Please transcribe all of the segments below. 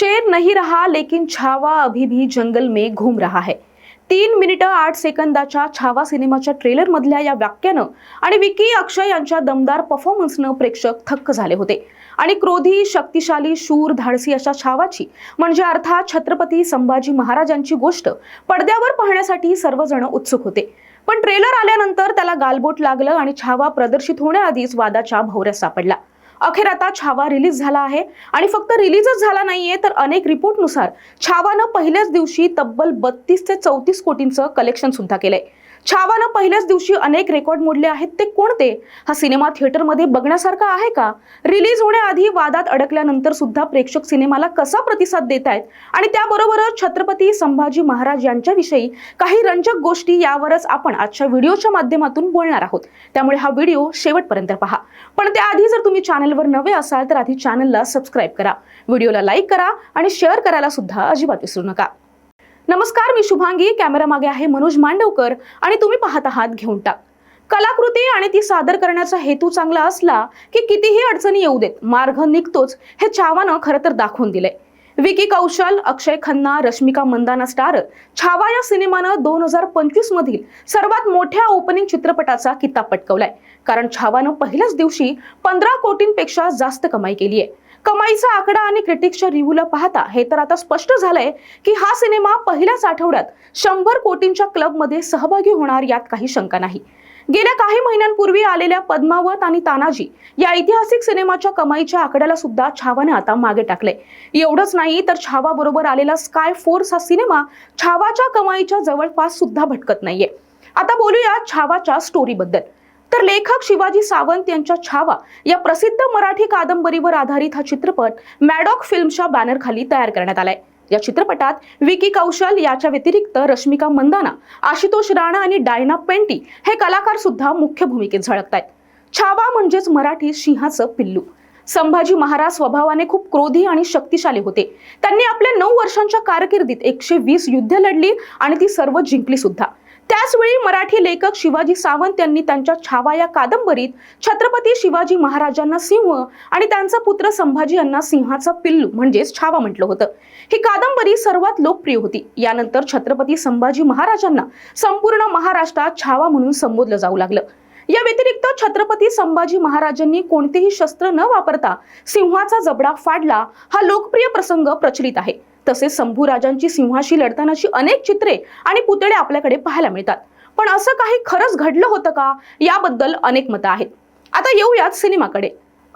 शेर नहीं रहा लेकिन छावा अभी भी जंगल में घूम रहा है। तीन मिनिटं आठ सेकंदाच्या छावा सिनेमाच्या ट्रेलर मधल्या या वाक्यानं आणि विकी अक्षय यांच्या दमदार परफॉर्मन्सनं प्रेक्षक थक्क झाले होते. आणि क्रोधी शक्तिशाली शूर धाडसी अशा छावाची म्हणजे अर्थात छत्रपती संभाजी महाराजांची गोष्ट पडद्यावर पाहण्यासाठी सर्वजण उत्सुक होते. पण ट्रेलर आल्यानंतर त्याला गालबोट लागलं आणि छावा प्रदर्शित होण्याआधीच वादाच्या भोवऱ्यात सापडला. अखेर आता छावा रिलीज झाला आहे. आणि फक्त रिलीजच झाला नाहीये तर अनेक रिपोर्टनुसार छावानं पहिल्याच दिवशी तब्बल बत्तीस ते चौतीस कोटींचं कलेक्शन सुद्धा केलंय. छावानं पहिल्याच दिवशी अनेक रेकॉर्ड मोडले आहेत. ते कोणते? हा सिनेमा थिएटरमध्ये बघण्यासारखा आहे का? रिलीज होण्याआधी वादात अडकल्यानंतर सुद्धा प्रेक्षक सिनेमाला कसा प्रतिसाद देत आहेत आणि त्याबरोबरच छत्रपती संभाजी महाराज यांच्याविषयी काही रंजक गोष्टी यावरच आपण आजच्या व्हिडिओच्या माध्यमातून बोलणार आहोत. त्यामुळे हा व्हिडिओ शेवटपर्यंत पहा. पण त्याआधी जर तुम्ही चॅनलवर नवे असाल तर आधी चॅनलला सबस्क्राईब करा. व्हिडिओला लाईक करा आणि शेअर करायला सुद्धा अजिबात विसरू नका. नमस्कार मी शुभांगी. कॅमेरा मागे आहे मनोज मांडवकर आणि तुम्ही पाहत आहात घेऊन टाक. कलाकृती आणि ती सादर करण्याचा हेतू चांगला असला की कितीही अडचणी येऊ देत मार्ग निघतोच हे छावानं खरं तर दाखवून दिलंय. विकी कौशल अक्षय खन्ना रश्मिका मंदाना स्टार छावा या सिनेमानं दोन हजार पंचवीस मधील सर्वात मोठ्या ओपनिंग चित्रपटाचा किताब पटकवलाय. कारण छावानं पहिल्याच दिवशी पंधरा कोटींपेक्षा जास्त कमाई केली आहे कमाईचा आकडा आणि क्रिटिक्सच्या रिव्ह्यूला पाहता हे तर आता स्पष्ट झालंय की हा सिनेमा पहिल्याच आठवड्यात शंभर कोटींच्या क्लबमध्ये सहभागी होणार यात काही शंका नाही. गेल्या काही महिन्यांपूर्वी आलेल्या पद्मावत आणि तानाजी या ऐतिहासिक सिनेमाच्या कमाईच्या आकड्याला सुद्धा छावाने आता मागे टाकले एवढंच नाही तर छावा बरोबर आलेला स्काय फोर्स हा सिनेमा छावाच्या कमाईच्या जवळपास सुद्धा भटकत नाहीये. आता बोलूया छावाच्या स्टोरीबद्दल तर लेखक शिवाजी सावंत यांच्या छावा या प्रसिद्ध मराठी कादंबरीवर आधारित हा चित्रपट मॅडॉक फिल्मच्या बॅनरखाली तयार करण्यात आलाय. या चित्रपटात विकी कौशल याच्या व्यतिरिक्त रश्मिका मंदाना आशुतोष राणा आणि डायना पेंटी हे कलाकार सुद्धा मुख्य भूमिकेत झळकत आहेत छावा म्हणजेच मराठी सिंहाचं पिल्लू. संभाजी महाराज स्वभावाने खूप क्रोधी आणि शक्तिशाली होते. त्यांनी आपल्या नऊ वर्षांच्या कारकिर्दीत एकशे वीस युद्ध लढली आणि ती सर्व जिंकली सुद्धा. त्याचवेळी मराठी लेखक शिवाजी सावंत यांनी त्यांच्या छावा या कादंबरीत छत्रपती शिवाजी महाराजांना सिंह आणि त्यांचा पुत्र संभाजी यांना सिंहाचा पिल्लू म्हणजेच छावा म्हटलं होतं. ही कादंबरी सर्वात लोकप्रिय होती. यानंतर छत्रपती संभाजी महाराजांना संपूर्ण महाराष्ट्रात छावा म्हणून संबोधलं जाऊ लागलं. या व्यतिरिक्त छत्रपती संभाजी महाराजांनी कोणतेही शस्त्र न वापरता सिंहाचा जबडा फाडला हा लोकप्रिय प्रसंग प्रचलित आहे. तसेच संभू राजांची सिंहाशी लढतानाची अनेक चित्रे आणि पुतळे आपल्याकडे पाहायला मिळतात. पण असं काही खरंच घडलं होतं का? याबद्दल अनेक मतं आहेत. आता येऊयात सिनेमाकडे.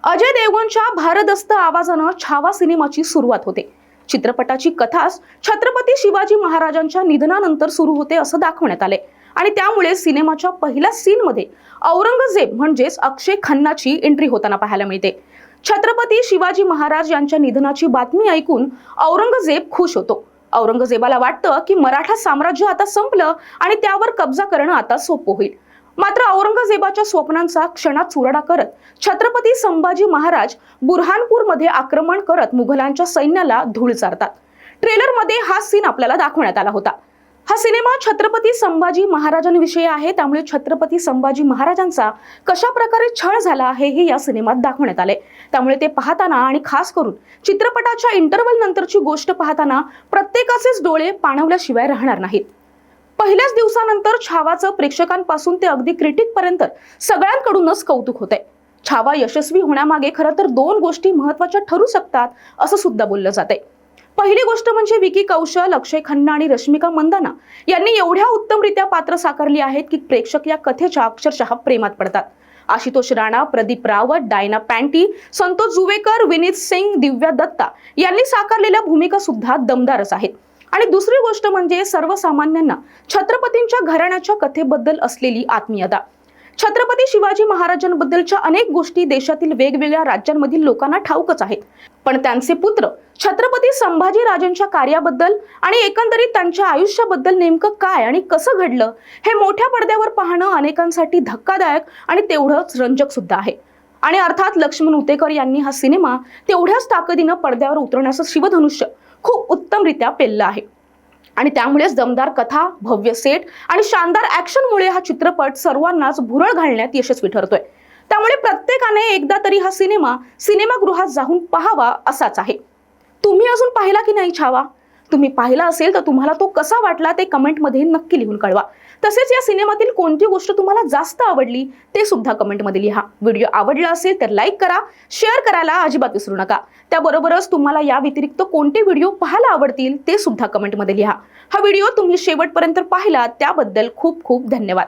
अजय देवगणच्या भारदस्त आवाजानं छावा सिनेमाची सुरुवात होते. चित्रपटाची कथाच छत्रपती शिवाजी महाराजांच्या निधनानंतर सुरू होते असं दाखवण्यात आले आणि त्यामुळे सिनेमाच्या पहिल्या सीनमध्ये औरंगजेब म्हणजेच अक्षय खन्नाची एंट्री होताना पाहायला मिळते. छत्रपती शिवाजी महाराज यांच्या निधनाची बातमी ऐकून औरंगजेब खुश होतो. औरंगजेबाला वाटतं की मराठा साम्राज्य आता संपलं आणि त्यावर कब्जा करणं आता सोपं होईल. मात्र औरंगजेबाच्या स्वप्नांचा क्षणात चुरडा करत छत्रपती संभाजी महाराज बुरहानपूरमध्ये आक्रमण करत मुघलांच्या सैन्याला धूळ चारतात. ट्रेलरमध्ये हा सीन आपल्याला दाखवण्यात आला होता. हा सिनेमा छत्रपती संभाजी महाराजांविषयी आहे. त्यामुळे छत्रपती संभाजी महाराजांचा कशा प्रकारे छळ झाला आहे हे या सिनेमात दाखवण्यात आले. त्यामुळे ते पाहताना आणि खास करून चित्रपटाच्या इंटरवल नंतरची गोष्ट पाहताना प्रत्येकाचेच डोळे पाणवल्याशिवाय राहणार नाहीत. पहिल्याच दिवसानंतर छावाचं प्रेक्षकांपासून ते अगदी क्रिटिक पर्यंत सगळ्यांकडूनच कौतुक होतंय. छावा यशस्वी होण्यामागे खरं तर दोन गोष्टी महत्त्वाच्या ठरू शकतात असं सुद्धा बोललं आहे पहिली गोष्ट म्हणजे विकी कौशल अक्षय खन्ना आणि रश्मिका मंदाना यांनी एवढ्या उत्तमरित्या पात्र साकारली आहेत की प्रेक्षक या कथेच्या अक्षरशः प्रेमात पडतात. आशुतोष राणा प्रदीप रावत डायना पॅन्टी संतोष जुवेकर विनीत सिंग दिव्या दत्ता यांनी साकारलेल्या भूमिका सुद्धा दमदारच आहेत. आणि दुसरी गोष्ट म्हणजे सर्वसामान्यांना छत्रपतींच्या घराण्याच्या कथेबद्दल असलेली आत्मीयता. छत्रपती शिवाजी महाराजांबद्दलच्या अनेक गोष्टी देशातील वेगवेगळ्या राज्यांमधील लोकांना ठाऊकच आहेत. पण त्यांचे पुत्र छत्रपती संभाजी राजांच्या कार्याबद्दल आणि एकंदरीत त्यांच्या आयुष्याबद्दल नेमकं काय आणि कसं घडलं हे मोठ्या पडद्यावर पाहणं अनेकांसाठी धक्कादायक आणि तेवढंच रंजक सुद्धा आहे. आणि अर्थात लक्ष्मण उतेकर यांनी हा सिनेमा तेवढ्याच ताकदीनं पडद्यावर उतरण्याचं शिवधनुष्य खूप उत्तमरित्या पेललं आहे. आणि त्यामुळेच दमदार कथा भव्य सेट आणि शानदार ऍक्शनमुळे हा चित्रपट सर्वांनाच भुरळ घालण्यात यशस्वी ठरतोय. त्यामुळे प्रत्येकाने एकदा तरी हा सिनेमा सिनेमागृहात जाऊन पाहावा असाच आहे. तुम्ही अजून पाहिला की नाही छावा? तुम्ही पाहिला असेल तर तुम्हाला तो कसा वाटला ते कमेंटमध्ये नक्की लिहून कळवा. तसेच या सिनेमातील कोणती गोष्ट तुम्हाला जास्त आवडली ते सुद्धा कमेंटमध्ये लिहा. व्हिडिओ आवडला असेल तर लाईक करा शेअर करायला अजिबात विसरू नका. त्याबरोबरच तुम्हाला या व्यतिरिक्त कोणते व्हिडिओ पाहायला आवडतील ते सुद्धा कमेंटमध्ये लिहा. हा व्हिडिओ तुम्ही शेवटपर्यंत पाहिला त्याबद्दल खूप खूप धन्यवाद.